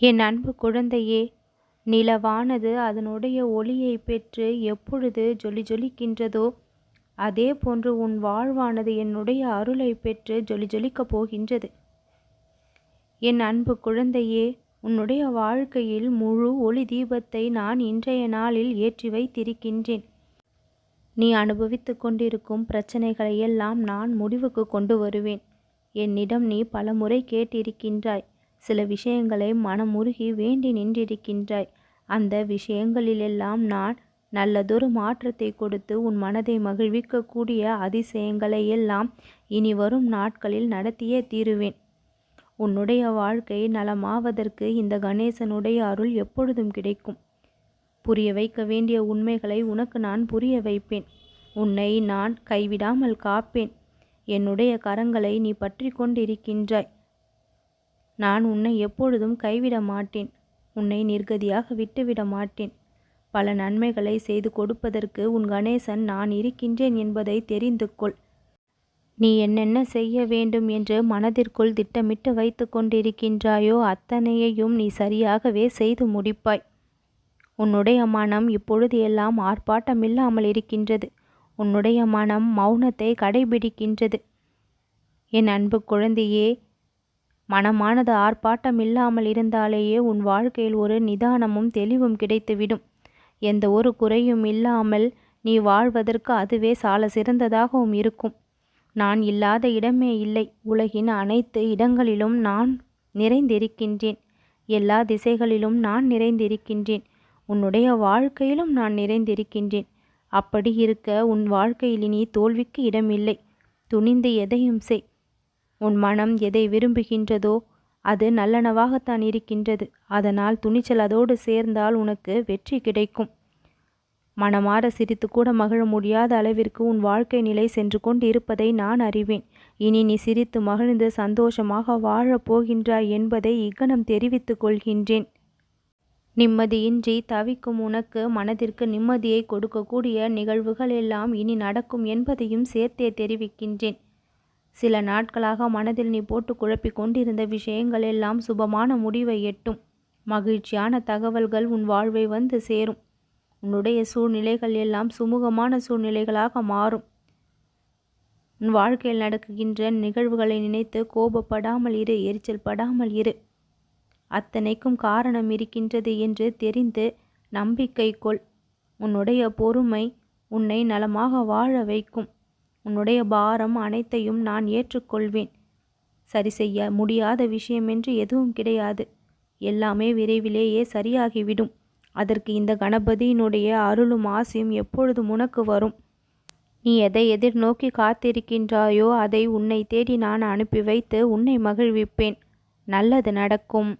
என் அன்பு குழந்தையே நிலவானது அதனுடைய ஒளியை பெற்று எப்பொழுது ஜொலி ஜொலிக்கின்றதோ அதே போன்று உன் வாழ்வானது என்னுடைய அருளை பெற்று ஜொலி ஜொலிக்கப் போகின்றது. என் அன்பு குழந்தையே உன்னுடைய வாழ்க்கையில் முழு ஒளி தீபத்தை நான் இன்றைய நாளில் ஏற்றி வைத்திருக்கின்றேன். நீ அனுபவித்து கொண்டிருக்கும் பிரச்சனைகளை எல்லாம் நான் முடிவுக்கு கொண்டு வருவேன். என்னிடம் நீ பலமுறை கேட்டிருக்கின்றாய். சில விஷயங்களை மனமுருகி வேண்டி நின்றிருக்கின்றாய். அந்த விஷயங்களிலெல்லாம் நான் நல்லதொரு மாற்றத்தை கொடுத்து உன் மனதை மகிழ்விக்கக்கூடிய அதிசயங்களை எல்லாம் இனி வரும் நாட்களில் நடத்தியே தீருவேன். உன்னுடைய வாழ்க்கை நலமாவதற்கு இந்த கணேசனுடைய அருள் எப்பொழுதும் கிடைக்கும். புரிய வைக்க வேண்டிய உண்மைகளை உனக்கு நான் புரிய வைப்பேன். உன்னை நான் கைவிடாமல் காப்பேன். என்னுடைய கரங்களை நீ பற்றி கொண்டிருக்கின்றாய். நான் உன்னை எப்பொழுதும் கைவிட மாட்டேன். உன்னை நிர்கதியாக விட்டுவிட மாட்டேன். பல நன்மைகளை செய்து கொடுப்பதற்கு உன் கணேசன் நான் இருக்கின்றேன் என்பதை தெரிந்து கொள். நீ என்னென்ன செய்ய வேண்டும் என்று மனதிற்குள் திட்டமிட்டு வைத்து கொண்டிருக்கின்றாயோ அத்தனையையும் நீ சரியாகவே செய்து முடிப்பாய். உன்னுடைய மனம் இப்பொழுது எல்லாம் ஆர்ப்பாட்டமில்லாமல் இருக்கின்றது. உன்னுடைய மனம் மௌனத்தை கடைபிடிக்கின்றது. என் அன்பு குழந்தையே மனமானது ஆர்ப்பாட்டம் இல்லாமல் இருந்தாலேயே உன் வாழ்க்கையில் ஒரு நிதானமும் தெளிவும் கிடைத்துவிடும். எந்த ஒரு குறையும் இல்லாமல் நீ வாழ்வதற்கு அதுவே சால சிறந்ததாகவும் இருக்கும். நான் இல்லாத இடமே இல்லை. உலகின் அனைத்து இடங்களிலும் நான் நிறைந்திருக்கின்றேன். எல்லா திசைகளிலும் நான் நிறைந்திருக்கின்றேன். உன்னுடைய வாழ்க்கையிலும் நான் நிறைந்திருக்கின்றேன். அப்படி இருக்க உன் வாழ்க்கையில் இனி தோல்விக்கு இடமில்லை. துணிந்து எதையும் செய். உன் மனம் எதை விரும்புகின்றதோ அது நல்லனவாகத்தான் இருக்கின்றது. அதனால் துணிச்சல் அதோடு சேர்ந்தால் உனக்கு வெற்றி கிடைக்கும். மனமாற சிரித்து கூட மகிழ முடியாத அளவிற்கு உன் வாழ்க்கை நிலை சென்று கொண்டு இருப்பதை நான் அறிவேன். இனி நீ சிரித்து மகிழ்ந்து சந்தோஷமாக வாழப் போகின்றாய் என்பதை இக்கணம் தெரிவித்துக் கொள்கின்றேன். நிம்மதியின்றி தவிக்கும் உனக்கு மனதிற்கு நிம்மதியை கொடுக்கக்கூடிய நிகழ்வுகள் எல்லாம் இனி நடக்கும் என்பதையும் சேர்த்தே தெரிவிக்கின்றேன். சில நாட்களாக மனதில் நீ போட்டு குழப்பிக் கொண்டிருந்த விஷயங்கள் எல்லாம் சுபமான முடிவை எட்டும். மகிழ்ச்சியான தகவல்கள் உன் வாழ்வை வந்து சேரும். உன்னுடைய சூழ்நிலைகள் எல்லாம் சுமூகமான சூழ்நிலைகளாக மாறும். உன் வாழ்க்கையில் நடக்குகின்ற நிகழ்வுகளை நினைத்து கோபப்படாமல் இரு எரிச்சல் படாமல் இரு. அத்தனைக்கும் காரணம் இருக்கின்றது என்று தெரிந்து நம்பிக்கை கொள். உன்னுடைய பொறுமை உன்னை நலமாக வாழ வைக்கும். உன்னுடைய பாரம் அனைத்தையும் நான் ஏற்றுக்கொள்வேன். சரி செய்ய முடியாத விஷயமென்று எதுவும் கிடையாது. எல்லாமே விரைவிலேயே சரியாகிவிடும். அதற்கு இந்த கணபதியினுடைய அருளும் ஆசையும் எப்பொழுதும் உனக்கு வரும். நீ எதை எதிர்நோக்கி காத்திருக்கின்றாயோ அதை உன்னை தேடி நான் அனுப்பி வைத்து உன்னை மகிழ்விப்பேன். நல்லது நடக்கும்.